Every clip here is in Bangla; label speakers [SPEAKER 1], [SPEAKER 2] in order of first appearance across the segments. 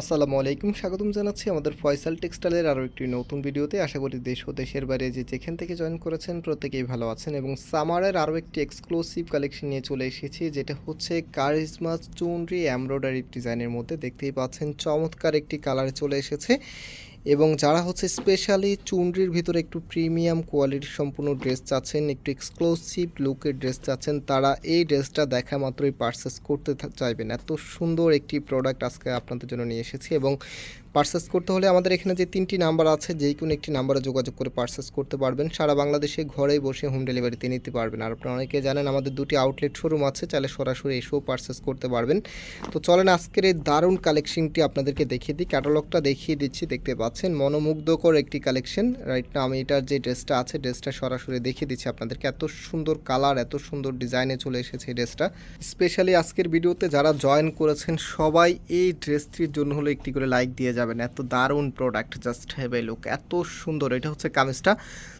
[SPEAKER 1] আসসালামু আলাইকুম, স্বাগতম জানাচ্ছি আমাদের ফয়সাল টেক্সটাইলের আরও একটি নতুন ভিডিওতে। আশা করি দেশ ও দেশের বাইরে যে যেখান থেকে জয়েন করেছেন প্রত্যেকেই ভালো আছেন এবং সামারের আরও একটি এক্সক্লুসিভ কালেকশন নিয়ে চলে এসেছি, যেটা হচ্ছে কারিজমা চুনরি এমব্রয়ডারি ডিজাইনের মধ্যে। দেখতেই পাচ্ছেন চমৎকার একটি কালার চলে এসেছে। এবং যারা হচ্ছে স্পেশালি চুনরির ভিতরে একটু প্রিমিয়াম কোয়ালিটি সম্পূর্ণ ড্রেস চাচ্ছেন, একটু এক্সক্লুসিভ লুকের ড্রেস চাচ্ছেন, তারা এই ড্রেসটা দেখা মাত্রই পারচেস করতে চাইবেন। এত সুন্দর একটি প্রোডাক্ট আজকে আপনাদের জন্য নিয়ে এসেছি এবং পারচেস করতে হলে আমাদের এখানে যে তিনটি নাম্বার আছে যেই কোনো একটি নাম্বারে যোগাযোগ করে পারচেস করতে পারবেন। সারা বাংলাদেশে ঘরেই বসে হোম ডেলিভারিতে নিতে পারবেন। আর আপনারা অনেকে জানেন, আমাদের দুটি আউটলেট শোরুম আছে, চাইলে সরাসরি এসেও পারচেস করতে পারবেন। তো চলেন আজকের এই দারুণ কালেকশনটি আপনাদেরকে দেখিয়ে দিই। ক্যাটালগটা দেখিয়ে দিচ্ছি, দেখতে পাচ্ছেন। মনোমুগ্ধকর একটি কালেকশন। রাইট না আমি এটার যে ড্রেসটা আছে, ড্রেসটা সরাসরি দেখিয়ে দিচ্ছি আপনাদেরকে। এত সুন্দর কালার, এত সুন্দর ডিজাইনে চলে এসেছে এই ড্রেসটা। স্পেশালি আজকের ভিডিওতে যারা জয়েন করেছেন, সবাই এই ড্রেসটির জন্য হলো একটি করে লাইক দিয়ে যাবেন, এত দারুণ product just have a look এত সুন্দর, এটা হচ্ছে কামিজটা।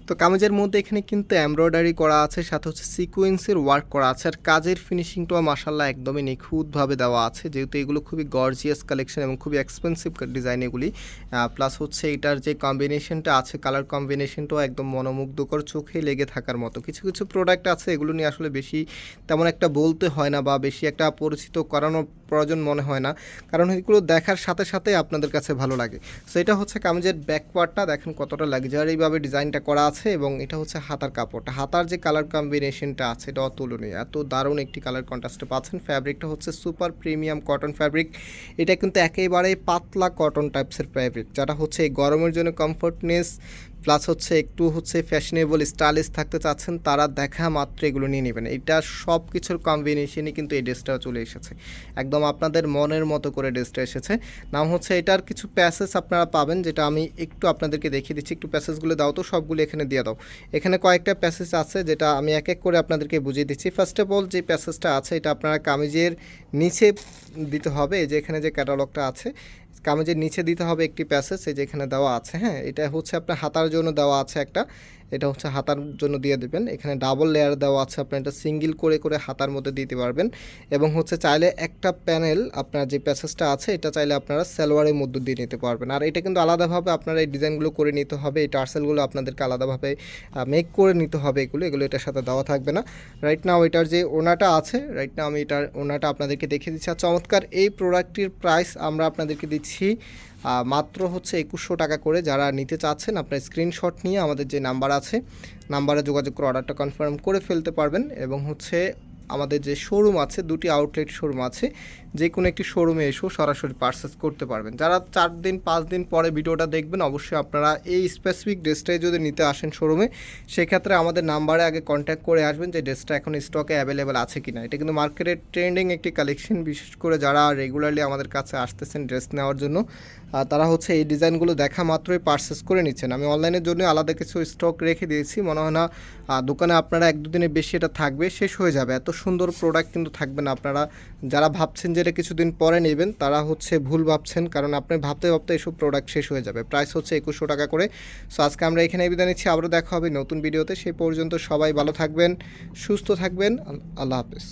[SPEAKER 1] তো কামিজের মধ্যে এখানে কিন্তু এমব্রয়ডারি করা আছে, সাথে হচ্ছে সিকোয়েন্সের ওয়ার্ক করা আছে, আর কাজের ফিনিশিংটাও মাসাল্লাহ একদমই নিখুঁতভাবে দেওয়া আছে, যেহেতু এগুলো খুবই গর্জিয়াস কালেকশন এবং খুবই এক্সপেন্সিভ ডিজাইন এগুলি। প্লাস হচ্ছে এটার যে কম্বিনেশনটা আছে কালার কম্বিনেশনটাও একদম মনোমুগ্ধকর চোখে লেগে থাকার মতো। কিছু কিছু প্রোডাক্ট আছে, এগুলো নিয়ে আসলে বেশি তেমন একটা বলতে হয় না বা বেশি একটা পরিচিত করানোর প্রয়োজন মনে হয় না। কারণ এগুলো দেখার সাথে সাথে আপনাদের কাছে ভালো লাগে। সো এটা হচ্ছে কামিজের ব্যাকওয়ার্ডটা দেখেন কতটা লাক্সারিভাবে ডিজাইনটা করা আছে এবং এটা হচ্ছে হাতার কাপড়টা। হাতার যে কালার কম্বিনেশনটা আছে, এটা অতুলনীয়। এত দারুণ একটি কালার কন্ট্রাস্টে পাচ্ছেন। ফ্যাব্রিকটা হচ্ছে সুপার প্রিমিয়াম কটন ফ্যাব্রিক এটা কিন্তু একেবারে পাতলা কটন টাইপসের ফ্যাব্রিক যেটা হচ্ছে গরমের জন্য কমফোর্টনেস প্লাস হচ্ছে একটু হচ্ছে ফ্যাশনেবল স্টাইলিশ থাকতে চাচ্ছেন, তারা দেখা মাত্র এগুলো নিয়ে নেবেন। এটা সব কিছুর কম্বিনেশনই কিন্তু এই ড্রেসটা চলে এসেছে। একদম আপনাদের মনের মতো করে ড্রেসটা এসেছে। নাম হচ্ছে এটার কিছু প্যাসেজ আপনারা পাবেন, যেটা আমি একটু আপনাদেরকে দেখিয়ে দিচ্ছি। একটু প্যাসেজগুলো দাও তো, সবগুলো এখানে দিয়ে দাও। এখানে কয়েকটা প্যাসেজ আছে, যেটা আমি এক এক করে আপনাদেরকে বুঝিয়ে দিচ্ছি। ফার্স্ট অফ অল যে প্যাসেজটা আছে, এটা আপনারা কামিজের নিচে দিতে হবে। যে এখানে যে ক্যাটালগটা আছে কামিজের নিচে দিতে হবে একটি প্যাসেজ, এই যে এখানে দেওয়া আছে হ্যাঁ? এটা হচ্ছে আপনার হাতার জন্য দেওয়া আছে একটা। এটা হচ্ছে হাতার জন্য দিয়ে দেবেন। এখানে ডাবল লেয়ার দেওয়া আছে, আপনি এটা সিঙ্গেল করে করে হাতার মধ্যে দিতে পারবেন। এবং হচ্ছে চাইলে একটা প্যানেল আপনার যে প্যাসেজটা আছে, এটা চাইলে আপনারা সালোয়ারের মধ্যে দিয়ে নিতে পারবেন। আর এটা কিন্তু আলাদাভাবে আপনারা এই ডিজাইনগুলো করে নিতে হবে, এই টার্সেলগুলো আপনাদেরকে আলাদাভাবে মেক করে নিতে হবে এগুলো। এগুলো এটার সাথে দেওয়া থাকবে না। রাইট নাও এটার যে ওনাটা আছে রাইট নাও আমি এটার ওনাটা আপনাদেরকে দেখিয়ে দিচ্ছি। আর চমৎকার এই প্রোডাক্টটির প্রাইস আমরা আপনাদেরকে দিচ্ছি মাত্র হচ্ছে একুশশো টাকা করে যারা নিতে চাচ্ছেন, আপনার স্ক্রিনশট নিয়ে আমাদের যে নাম্বার আছে নাম্বারে যোগাযোগ করে অর্ডারটা কনফার্ম করে ফেলতে পারবেন এবং হচ্ছে আমাদের যে শোরুম আছে, দুটি আউটলেট শোরুম আছে যে কোনো একটি শোরুমে এসেও সরাসরি পার্সেস করতে পারবেন। যারা চার দিন, পাঁচ দিন পরে ভিডিওটা দেখবেন, অবশ্যই আপনারা এই স্পেসিফিক ড্রেসটাই যদি নিতে আসেন শোরুমে সেক্ষেত্রে আমাদের নাম্বারে আগে কন্ট্যাক্ট করে আসবেন যে ড্রেসটা এখন স্টকে অ্যাভেলেবেল আছে কি না এটা কিন্তু মার্কেটের ট্রেন্ডিং একটি কালেকশন বিশেষ করে যারা রেগুলারলি আমাদের কাছে আসতেছেন ড্রেস নেওয়ার জন্য। তারা হচ্ছে এই ডিজাইনগুলো দেখা মাত্রই পারচেস করে নিচ্ছেন। আমি অনলাইনের জন্য আলাদা কিছু স্টক রেখে দিয়েছি। মনে হয় না দোকানে আপনারা এক দুদিনের বেশি এটা থাকবে, শেষ হয়ে যাবে। এত সুন্দর প্রোডাক্ট কিন্তু থাকবে না আপনারা। যারা ভাবছেন যে এটা কিছুদিন পরে নেবেন, তারা হচ্ছে ভুল ভাবছেন, কারণ আপনি ভাবতে ভাবতে এসব প্রোডাক্ট শেষ হয়ে যাবে। প্রাইস হচ্ছে একুশশো টাকা করে। সো আজকে আমরা এখানে বিদায় নিচ্ছি। আবারও দেখা হবে নতুন ভিডিওতে সেই পর্যন্ত সবাই ভালো থাকবেন, সুস্থ থাকবেন। আল্লাহ হাফেজ।